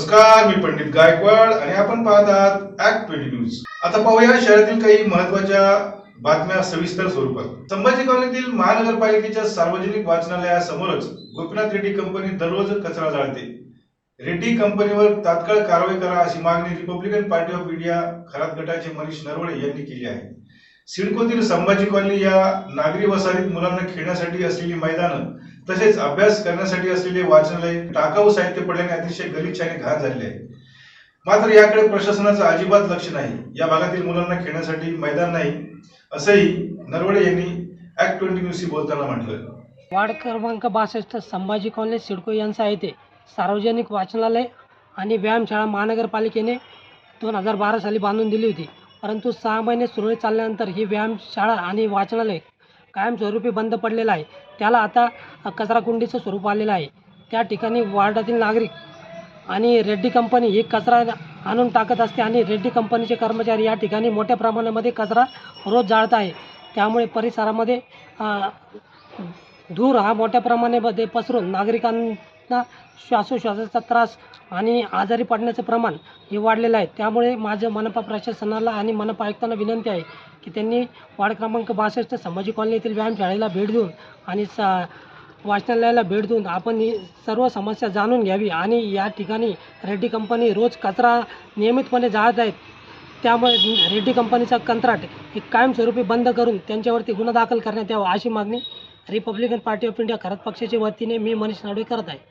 नमस्कार मी पंडित गायकवाड आणि आपण पाहत आहात ऍक्ट ट्वेंटी न्यूज आता पाहूया शहरातील काही महत्त्वाच्या बातम्या सविस्तर स्वरूपात. संभाजी कॉलनीतील महानगरपालिकेच्या सार्वजनिक वाचनालयासमोरच गोपीनाथ रेड्डी कंपनी दररोज कचरा जाळते. रेड्डी कंपनीवर तात्काळ कारवाई करा अशी मागणी Republican Party of India Kharat गटाचे मनीष नरवडे यांनी केली आहे. सिडकोतील संभाजी कॉलनी या नागरी वसाहतीत मुलांना खेळण्यासाठी असलेली मैदानं तसेच अभ्यास करण्यासाठी असलेले वाचनालय टाकाऊ साहित्य पडल्याने अतिशय गलिच्छ आणि घाण झालेले आहे. मात्र याकडे प्रशासनाचं अजिबात लक्ष नाही. या भागातील मुलांना खेळण्यासाठी मैदान नाही असंही नरवडे यांनी ऍक्ट ट्वेंटी न्यूजशी बोलताना म्हटलं वार्ड क्रमांक बासष्ट संभाजी कॉलनी सिडको यांचा येथे सार्वजनिक वाचनालय आणि व्यायामशाळा महानगरपालिकेने दोन हजार बारा साली बांधून दिली होती. परंतु सहा महिने सुरळीत चालल्यानंतर ही व्यायामशाळा आणि वाचनालय कायमस्वरूपी बंद पडलेलं आहे. त्याला आता कचराकुंडीचं स्वरूप आलेलं आहे. त्या ठिकाणी वार्डातील नागरिक आणि रेड्डी कंपनी ही कचरा आणून टाकत असते आणि रेड्डी कंपनीचे कर्मचारी या ठिकाणी मोठ्या प्रमाणामध्ये कचरा रोज जाळत आहे. त्यामुळे परिसरामध्ये धूर हा मोठ्या प्रमाणामध्ये पसरून नागरिकां ना श्वासोश्वासाचा त्रास आणि आजारी पडण्याचं प्रमाण हे वाढलेलं आहे. त्यामुळे माझं मनपा प्रशासनाला आणि मनपा आयुक्तांना विनंती आहे की त्यांनी वार्ड क्रमांक बासष्ट संभाजी कॉलनी येथील व्यायामशाळेला भेट देऊन आणि सा वाचनालयाला भेट देऊन आपण ही सर्व समस्या जाणून घ्यावी आणि या ठिकाणी रेड्डी कंपनी रोज कचरा नियमितपणे जाळत आहेत. त्यामुळे रेड्डी कंपनीचा कंत्राट हे कायमस्वरूपी बंद करून त्यांच्यावरती गुन्हा दाखल करण्यात यावा अशी मागणी Republican Party of India Kharat पक्षाच्या वतीने मी मनीष नाडवे करत आहे.